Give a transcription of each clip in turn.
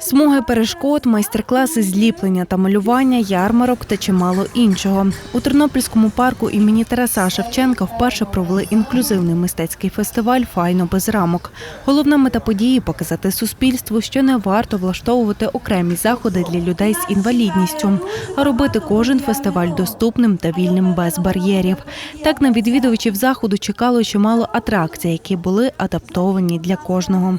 Смуги перешкод, майстер-класи зліплення та малювання, ярмарок та чимало іншого. У Тернопільському парку імені Тараса Шевченка вперше провели інклюзивний мистецький фестиваль Файно без рамок. Головна мета події показати суспільству, що не варто влаштовувати окремі заходи для людей з інвалідністю, а робити кожен фестиваль доступним та вільним без бар'єрів. Так на відвідувачів заходу чекало чимало атракцій, які були адаптовані для кожного.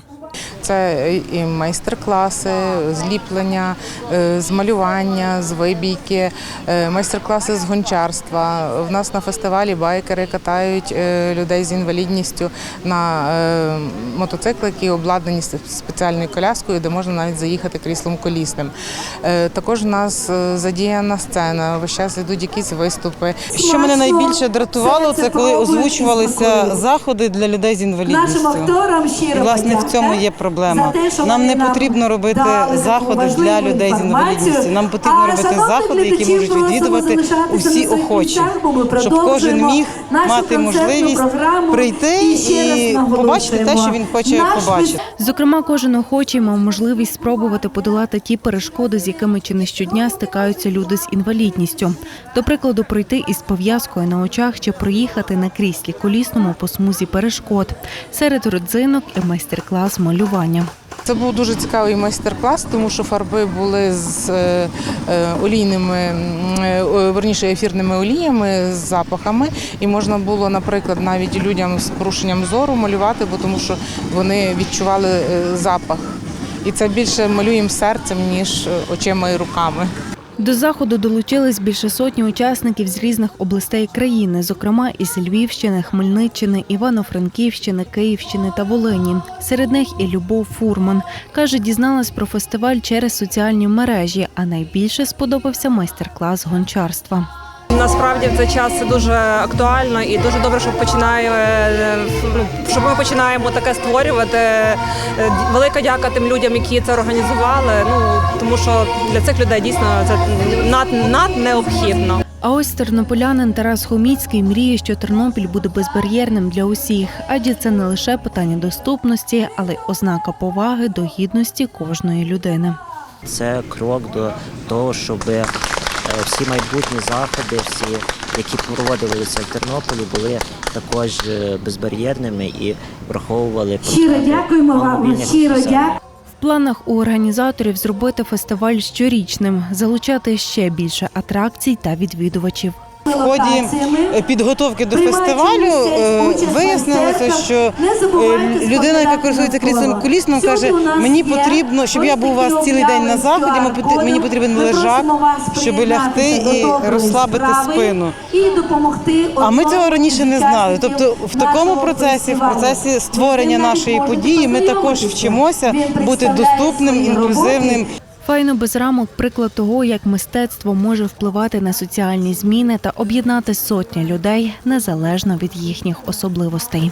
Це і майстер-класи, зліплення, е, з малювання, з вибійки, е, майстер-класи з гончарства. В нас на фестивалі байкери катають е, людей з інвалідністю на мотоцикли, які обладнані спеціальною коляскою, де можна навіть заїхати кріслом колісним. Також у нас задіяна сцена, весь час йдуть якісь виступи. Що мене найбільше дратувало, це коли озвучувалися заходи для людей з Нашим інвалідністю. акторам щиро І, власне, в цьому є проблема. За те, що Нам не потрібно робити заходи для людей з інвалідністю. Нам потрібно робити заходи, які можуть відвідувати усі охочі, щоб кожен міг мати можливість програму. прийти І і побачити те, що він хоче наш побачити. Зокрема, кожен охочий мав можливість спробувати подолати ті перешкоди, з якими чи не щодня стикаються люди з інвалідністю. До прикладу, пройти із пов'язкою на очах чи проїхати на кріслі колісному по смузі перешкод. Серед родзинок і майстер-клас малювання. Це був дуже цікавий майстер-клас, тому що фарби були з е, е, олійними, е, верніше ефірними оліями з запахами, і можна було, наприклад, навіть людям з порушенням зору малювати, бо тому що вони відчували запах. І це більше малюємо серцем, ніж очима і руками. До заходу долучились більше сотні учасників з різних областей країни, зокрема із Львівщини, Хмельниччини, Івано-Франківщини, Київщини та Волині. Серед них і Любов Фурман. Каже, дізналась про фестиваль через соціальні мережі, а найбільше сподобався майстер-клас гончарства. Насправді в цей час це дуже актуально і дуже добре, що починає ну, що ми починаємо таке створювати. Е, Велика дяка тим людям, які це організували. Ну тому що для цих людей дійсно це над, над необхідно. А ось тернополянин Тарас Хоміцький мріє, що Тернопіль буде безбар'єрним для усіх, адже це не лише питання доступності, але й ознака поваги до гідності кожної людини. Це крок до того, щоб всі майбутні заходи, всі, які проводилися в Тернополі, були також е, безбар'єрними і враховували Щиро дякуємо вам, щиро дякуємо. В планах у організаторів зробити фестиваль щорічним, залучати ще більше атракцій та відвідувачів. В ході е, підготовки до фестивалю е, вияснилося, що е, людина, яка користується кріслом колісним, каже, мені потрібно, щоб я був у вас цілий день на заході, мені потрібен лежак, щоб лягти і розслабити спину. А ми цього раніше не знали. Тобто, в такому процесі, в процесі створення нашої події, ми також вчимося бути доступним, інклюзивним. Файно без рамок приклад того, як мистецтво може впливати на соціальні зміни та об'єднати сотні людей незалежно від їхніх особливостей.